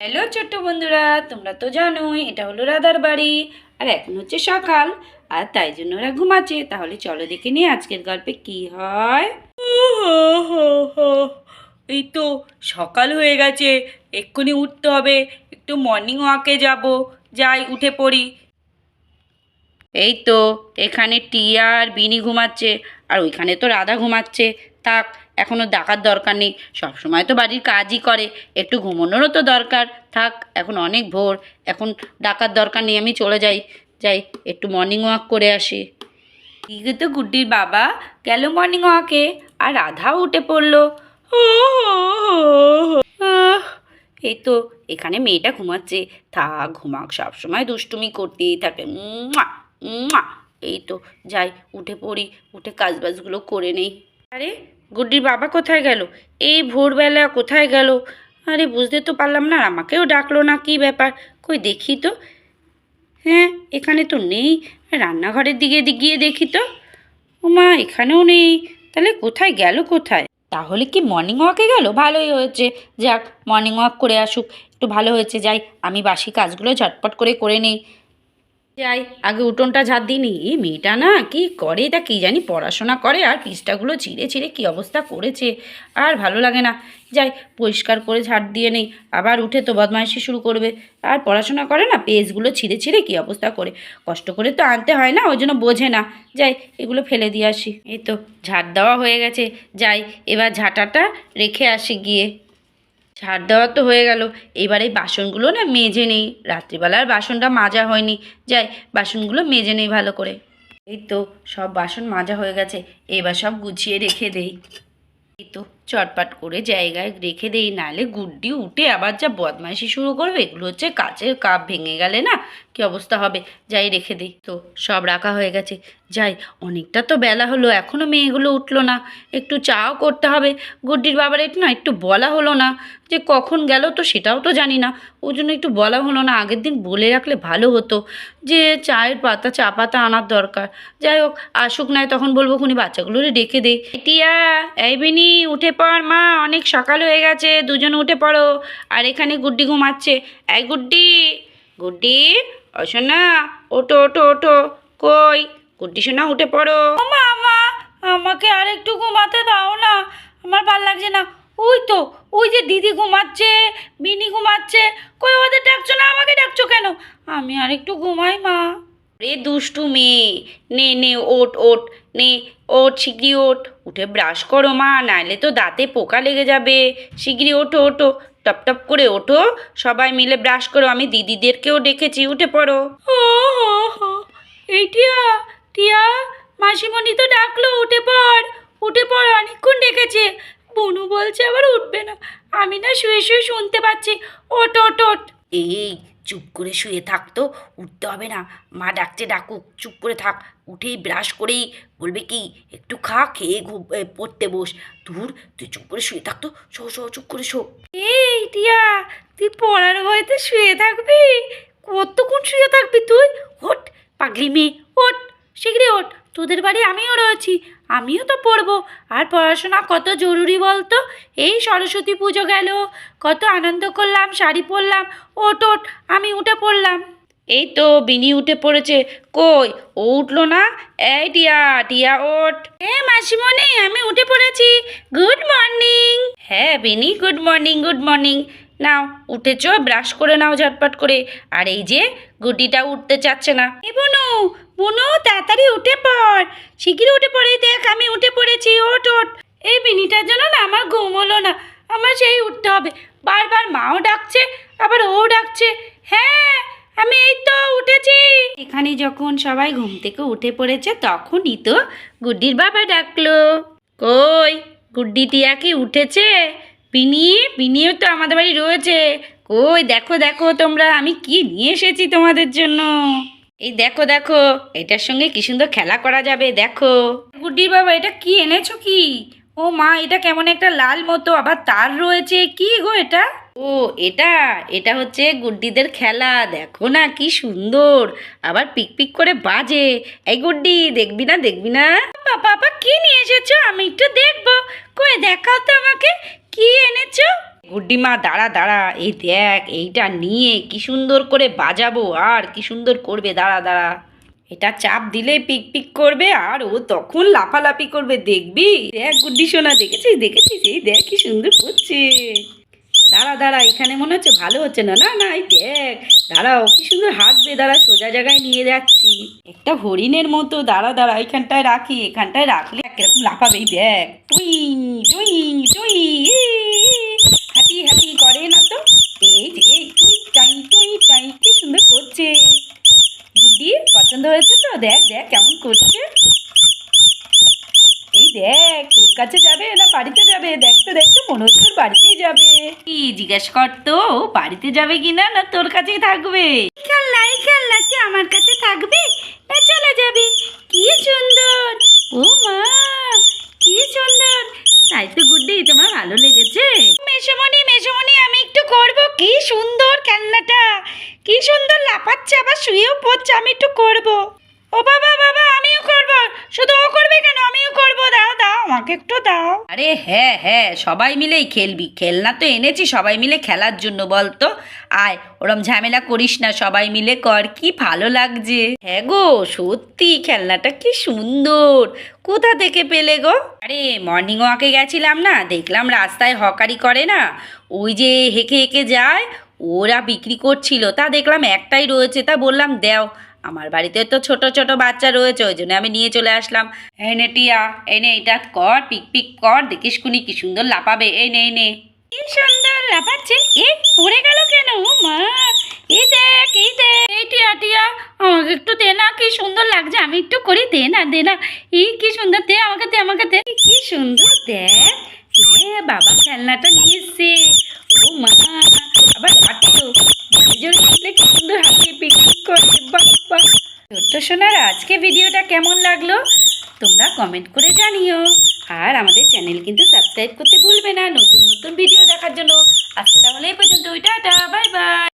Hello ছোট্ট বন্ধুরা তোমরা তো জানোই এটা হলো রাধার বাড়ি। আর এখন হচ্ছে সকাল আর তাই জন্য ওরা ঘুমাচ্ছে। তাহলে চলো দেখে নিই আজকের গল্পে কি হয়। এই তো সকাল হয়ে গেছে। এক্ষুনি উঠতে হবে। একটু মর্নিং ওয়াকে যাব। যাই উঠে পড়ি। এই তো এখানে টিয়া আর বিনি ঘুমাচ্ছে। আর ওইখানে তো রাধা ঘুমাচ্ছে। থাক এখনও ডাকার দরকার নেই। সবসময় তো বাড়ির কাজই করে, একটু ঘুমানোরও তো দরকার। থাক, এখন অনেক ভোর, এখন ডাকার দরকার নেই, আমি চলে যাই। যাই, একটু মর্নিং ওয়াক করে আসি। ঠিক তো গুড্ডির বাবা, গেল মর্নিং ওয়াকে আর রাধাও উঠে পড়ল। এই তো, এখানে মেয়েটা ঘুমাচ্ছে। থাক, ঘুমাক, সবসময় দুষ্টুমি করতেই থাকে। মুয়া। এই তো, যাই, উঠে পড়ি, উঠে কাজবাজগুলো করে নেই। আরে, গুড্ডির বাবা কোথায় গেল? এই ভোরবেলা কোথায় গেল? আরে, বুঝতে তো পারলাম না আমাকেও ডাকলো না, কি ব্যাপার? কই দেখি তো। হ্যাঁ এখানে তো নেই, রান্নাঘরের দিকে গিয়ে দেখি তো। ওমা এখানেও নেই, তাহলে কোথায় গেল কোথায়? তাহলে কি মর্নিং ওয়াকে গেল? ভালোই হয়েছে, যাক মর্নিং ওয়াক করে আসুক, একটু ভালো হয়েছে, যাই, আমি বাসি কাজগুলো ঝটপট করে করে নেই। যাই আগে উঠোনটা ঝাড় দিইনি। এই মেয়েটা না কি করে? তা কি জানি পড়াশোনা করে আর পৃষ্ঠাগুলো ছিঁড়ে ছিঁড়ে কী অবস্থা করেছে। আর ভালো লাগে না। যাই, পরিষ্কার করে ঝাড় দিয়ে নেই। আবার উঠে তো বদমাইশি শুরু করবে। আর পড়াশোনা করে না, পেজগুলো ছিঁড়ে ছিঁড়ে কী অবস্থা করে? কষ্ট করে তো আনতে হয় না, ওই জন্য বোঝে না। যাই, এগুলো ফেলে দিয়ে আসি। এই তো ঝাড় দেওয়া হয়ে গেছে। যাই, এবার ঝাঁটাটা রেখে আসি গিয়ে। ঝাড় দেওয়া তো হয়ে গেল। এবার এই বাসনগুলো না মেজে নেই। রাত্রিবেলার বাসনটা মাজা হয়নি। যাই, বাসনগুলো মেজে নেই ভালো করে। এই তো সব বাসন মাজা হয়ে গেছে। এবার সব গুছিয়ে রেখে দেই। এই তো চটপাট করে জায়গায় রেখে দেই নাহলে গুড্ডি উঠে আবার যা বদমাইশি শুরু করবে, এগুলো হচ্ছে কাচের কাপ ভেঙে গেলে না? কি অবস্থা হবে? যাই রেখে দিই। তো সব রাখা হয়ে গেছে। যাই, অনেকটা তো বেলা হলো এখনও মেয়েগুলো উঠল না। একটু চাও করতে হবে। গুড্ডির বাবার একটু না, একটু বলা হলো না। যে কখন গেল তো সেটাও তো জানি না। ওই জন্য একটু বলা হলো না। আগের দিন বলে রাখলে ভালো হতো। যে চায়ের পাতা, চা পাতা আনার দরকার। যাই হোক, আসুক নাই তখন বলব খুনি বাচ্চাগুলোরে ডেকে দেই। টিয়া, এই বিনি, উঠে পড় মা অনেক সকাল হয়ে গেছে দুজন উঠে পড়ো। আর এখানে গুড্ডি ঘুমাচ্ছে। এই গুড্ডি গুড্ডি ও শোনা ওটো ওটো ওটো কই? গুড্ডি সোনা উঠে পড়ো। মা মা আমাকে আর একটু ঘুমাতে দাও না। আমার ভালো লাগছে না। ওই তো ওই যে দিদি ঘুমাচ্ছে বিনি ঘুমাচ্ছে। কই ওদের ডাকছো না? আমাকে ডাকছো কেন? আমি আর একটু ঘুমাই মা। রে দুষ্টু মেয়ে নে নে ওট ওট নে ওট শিগগিরি ওট উঠে ব্রাশ করো মা নাইলে তো দাঁতে পোকা লেগে যাবে। শিগগিরি ওঠো ওঠো। টপ টপ করে ওঠো। সবাই মিলে ব্রাশ করো। আমি দিদিদেরকেও ডেকেছি উঠে পড়ো। ও এই টিয়া টিয়া মাসিমণি তো ডাকলো উঠে পড়। উঠে পড় অনেকক্ষণ ডেকেছে। বনু বলছে আবার উঠবে না। আমি না শুয়ে শুয়ে শুনতে পাচ্ছি। ওট ওট ওট এই চুপ করে শুয়ে থাকতো উঠতে হবে না। মা ডাকতে ডাকুক। চুপ করে থাক। উঠেই ব্রাশ করেই বলবে কি, একটু খা, খেয়ে ঘুম পড়তে বস। দূর তুই চুপ করে শুয়ে থাকতো শো শো, চুপ করে শো। এই টিয়া, তুই পড়ার ভয়তে শুয়ে থাকবি? কতক্ষণ শুয়ে থাকবি তুই? ওঠ, পাগলি মেয়ে, ওঠ শীঘ্রই ওঠ। তোদের বাড়ি আমিও রয়েছি, আমিও তো পড়ব। আর পড়াশোনা কত জরুরি বলতো? এই সরস্বতী পুজো গেল, কত আনন্দ করলাম, শাড়ি পরলাম ওট ওট আমি উঠে পড়লাম। এই তো বিনি উঠে পড়েছে। কই? ও উঠল না? এই টিয়া টিয়া ওঠ। এ মাসিমণি আমি উঠে পড়েছি। Good morning. হ্যাঁ Bini good morning good morning. নাও উঠেছো ব্রাশ করে নাও ঝটপট করে। আর এই যে গুটিটা উঠতে চাচ্ছে না। এ বনু বনু তাড়াতাড়ি উঠে পড়। শিগগিরই উঠে পড়ে দেখ আমি উঠে পড়েছি ওঠ ওঠ। এই বিনিটার জন্য না আমার ঘুম হলো না। আমার সেই উঠতে হবে। বারবার মাও ডাকছে আবার ও ডাকছে। হ্যাঁ আমি এই তো উঠেছি। এখানে যখন সবাই ঘুম থেকে উঠে পড়েছে, তখনই তো গুড্ডির বাবা ডাকলো। কই, গুড্ডি টিয়া কি উঠেছে? বিনি, বিনিও তো আমাদের বাড়ি রয়েছে। কই, দেখো দেখো তোমরা, আমি কি নিয়ে এসেছি তোমাদের জন্য? এই দেখো দেখো, এটার সঙ্গে কি সুন্দর খেলা করা যাবে, দেখো। গুড্ডির বাবা, এটা কি এনেছো কি? ও মা, এটা কেমন একটা লাল মতো, আবার তার রয়েছে। কি গো এটা? ও, এটা এটা হচ্ছে গুড্ডিদের খেলা, দেখো না কি সুন্দর। আবার পিক পিক করে বাজে। এই গুড্ডি, দেখবি না দেখবি না? বাবা বাবা, কি নিয়ে এসেছ? আমি একটু দেখব। কই, দেখাও তো আমাকে। কি এনেছো? গুড্ডিমা দাঁড়া দাঁড়া। এই দেখ, এইটা নিয়ে কি সুন্দর করে বাজাবো। আর কি সুন্দর করবে, দাঁড়া দাঁড়া। এটা চাপ দিলে পিক পিক করবে, আর ও তখন লাফালাফি করবে, দেখবি? দেখ, গুড্ডি সোনা, দেখেছিস দেখেছিস? এই দেখ, কি সুন্দর করছে। দাঁড়া দাঁড়া, এখানে মনে হচ্ছে ভালো হচ্ছে না। না না, এই দেখ, দাঁড়াও, কি সুন্দর হাঁটবে দাঁড়া, সোজা জায়গায় নিয়ে যাচ্ছি। একটা হরিণের মতো, দাঁড়া দাঁড়া এখানটায় রাখি, এখানটায় রাখলে কীরকম লাফাবে দেখ। টুই টুই টুই হাঁটি হাঁটি করে না তো এই যে এই টুই টাই টুই টাই কি সুন্দর করছে গুড্ডি পছন্দ হয়েছে তো দেখ দেখ কেমন করছে এই দেখ তোর কাছে যাবে না বাড়িতে যাবে দেখ তো দেখ তো মনে হচ্ছে ওর বাড়িতেই যাবে। কি জিজ্ঞেস কর তো বাড়িতে যাবে কি না না তোর কাছেই থাকবে? খেলনা এই খেলনা কি আমার কাছে থাকবে? না চলে যাবে। কি সুন্দর। ও মা কি সুন্দর। তাই তো গুড্ডি তোমার ভালো লেগেছে। মেসমনি মেসমনি আমি একটু করব। কি সুন্দর খেলনাটা। কি সুন্দর লাফাচ্ছে আবার শুয়েও পড়ছে আমি একটু করব। ও বাবা বাবা আমিও করব। শুধু ও করবে কেন আমিও করব দাও দাও আমাকে একটু দাও। আরে হ্যাঁ হ্যাঁ সবাই মিলেই খেলবি। খেলনা তো এনেছি, সবাই মিলে খেলার জন্য বল তো আয়, ওরম ঝামেলা করিস না, সবাই মিলে কর, কি ভালো লাগছে। হ্যাঁ গো, সত্যি খেলনাটা কি সুন্দর। কোথা থেকে পেলে গো? আরে মর্নিং ওয়াকে গেছিলাম না, দেখলাম রাস্তায় হকারি করে না। ওই যে হেঁকে হেঁকে যায়, ওরা বিক্রি করছিল, তা দেখলাম একটাই রয়েছে, তা বললাম, দেও। আমার বাড়িতে তো ছোট ছোট বাচ্চা রয়েছে, ওই জন্য আমি নিয়ে চলে আসলাম। এনে টিয়া এনে এটা কর, পিক পিক কর, দেখিস কুনি কি সুন্দর লাপাবে এই নে নে। কি সুন্দর লাফাচ্ছে? এ, পড়ে গেল কেন? মা দেখ দেখ। টিয়া টিয়া একটু দে না, কি সুন্দর লাগছে। আমি একটু করি, দে না দে না। কি সুন্দর, দে আমাকে দে আমাকে কি সুন্দর, দেখ। বাবা, খেলনাটা ও মা, আবার কি সুন্দর পিকনিক ছোট্ট সোনার, আজকে ভিডিওটা কেমন লাগল? তোমরা কমেন্ট করে জানিও। আর আমাদের চ্যানেল কিন্তু সাবস্ক্রাইব করতে ভুলবে না, নতুন নতুন ভিডিও দেখার জন্য। আজকে তাহলে এই পর্যন্ত ওইটা বাই বাই